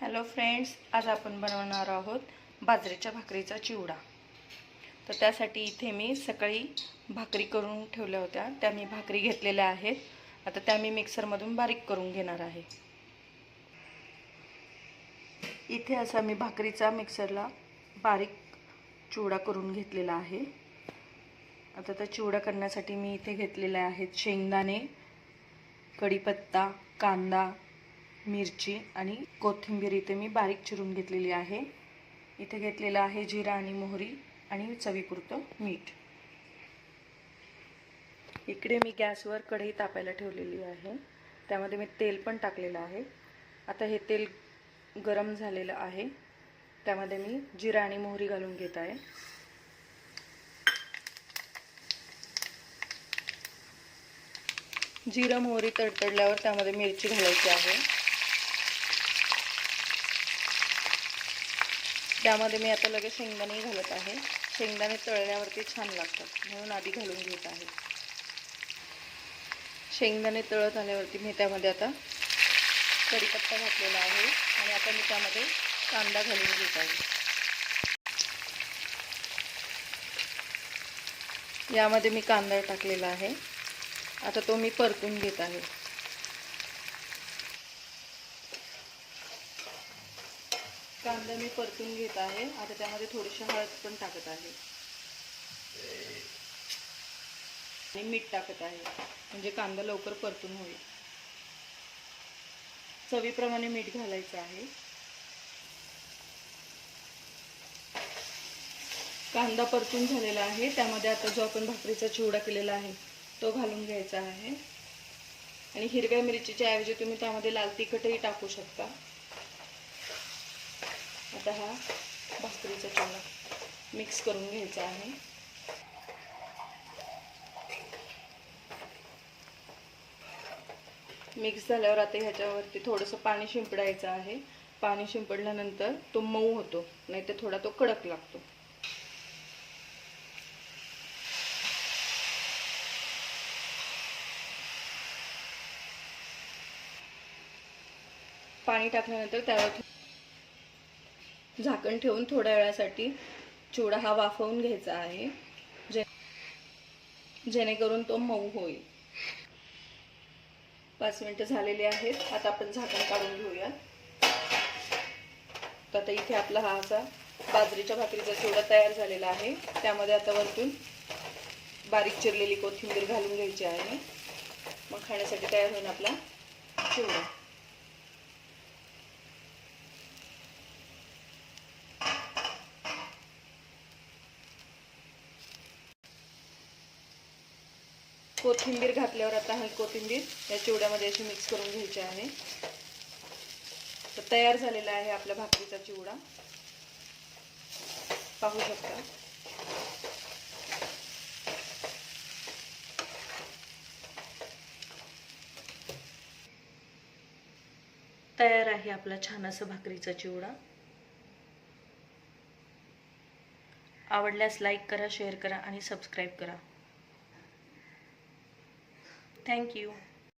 Hello friends आज आपण बनवणार आहोत बाजरीच्या भाकरीचा चिवडा. तर त्यासाठी इथे मी सकाळी भाकरी करून ठेवल्या होत्या. त्या मी भाकरी घेतलेल्या आहेत. आता त्या मी मिक्सरमधून बारीक करून घेणार आहे. इथे असा मी भाकरीचा मिक्सरला बारीक चिवडा करून घेतलेला आहे. आता त्या चिवडा करण्यासाठी मी इथे घेतलेले आहेत शेंगदाणे कढीपत्ता कांदा मिरची आणि कोथिंबीर इथे मी बारीक चिरून घेतलेली आहे. इथे घेतलेलं आहे जिरा आणि मोहरी आणि चवीपुरतं मीठ. इकडे मी गॅसवर कढई तापायला ठेवलेली आहे. त्यामध्ये मी तेल पण टाकलेलं आहे. आता हे तेल गरम झालेलं आहे. त्यामध्ये मी जिरा आणि मोहरी घालून घेत आहे. जिरं मोहरी तडतडल्यावर त्यामध्ये मिरची घालायची आहे. त्यामध्ये मी आता लगेच शेंगदाणे घालत आहे. शेंगदाणे तळल्यावरती छान लागतात. म्हणून आधी घालून घेत आहे. शेंगदाणे तळत आल्यावरती मी त्यामध्ये आता कढीपत्ता घातलेला आहे. आणि आता मी त्यामध्ये कांदा घालून घेत आहे. यामध्ये मी कांदा टाकलेला आहे. आता तो मी परतून घेत आहे. कांदा मी परतून घेत आहे. आता त्यामध्ये थोडीशी हळद पण टाकत आहे. आणि मीठ टाकत आहे. म्हणजे कांदा लवकर परतून होईल. चवीप्रमाणे मीठ घालायचं आहे. कांदा परतून झालेला आहे. त्यामध्ये आता जो आपण भाकरीचा चिवडा केलेला आहे तो घालून घ्यायचा आहे. आणि हिरव्या मिरचीच्या ऐवजी तुम्ही त्यामध्ये लाल तिखटही टाकू शकता. आता हा भाकरीचा चिवडा मिक्स करून घ्यायचा आहे. मिक्स झाल्यावर आता ह्याच्यावरती थोडंसं पाणी शिंपडायचं आहे. पाणी शिंपडल्यानंतर तो मऊ होतो नाही तर थोडा तो कडक लागतो. पाणी टाकल्यानंतर त्यावर झाकण ठेवून थोड्या वेळासाठी चिवडा हा वाफवून घ्यायचा आहे. जे जेणेकरून तो मऊ होईल. पाच मिनटं झालेली आहेत. आता आपण झाकण काढून घेऊया. तर आता इथे आपला हा असा बाजरीच्या भाकरीचा चिवडा तयार झालेला आहे. त्यामध्ये आता वरतून बारीक चिरलेली कोथिंबीर घालून घ्यायची आहे. मग खाण्यासाठी तयार होईल आपला चिवडा. कोथिंबीर घातल्यावर आता ही कोथिंबीर या चिवड्यामध्ये अशी मिक्स करून घ्यायची आहे. तर तयार झालेला आहे आपल्या भाकरीचा चिवडा. पाहू शकता. तयार आहे आपला छान असं भाकरीचा चिवडा. आवडल्यास लाईक करा शेअर करा आणि सबस्क्राईब करा. Thank you.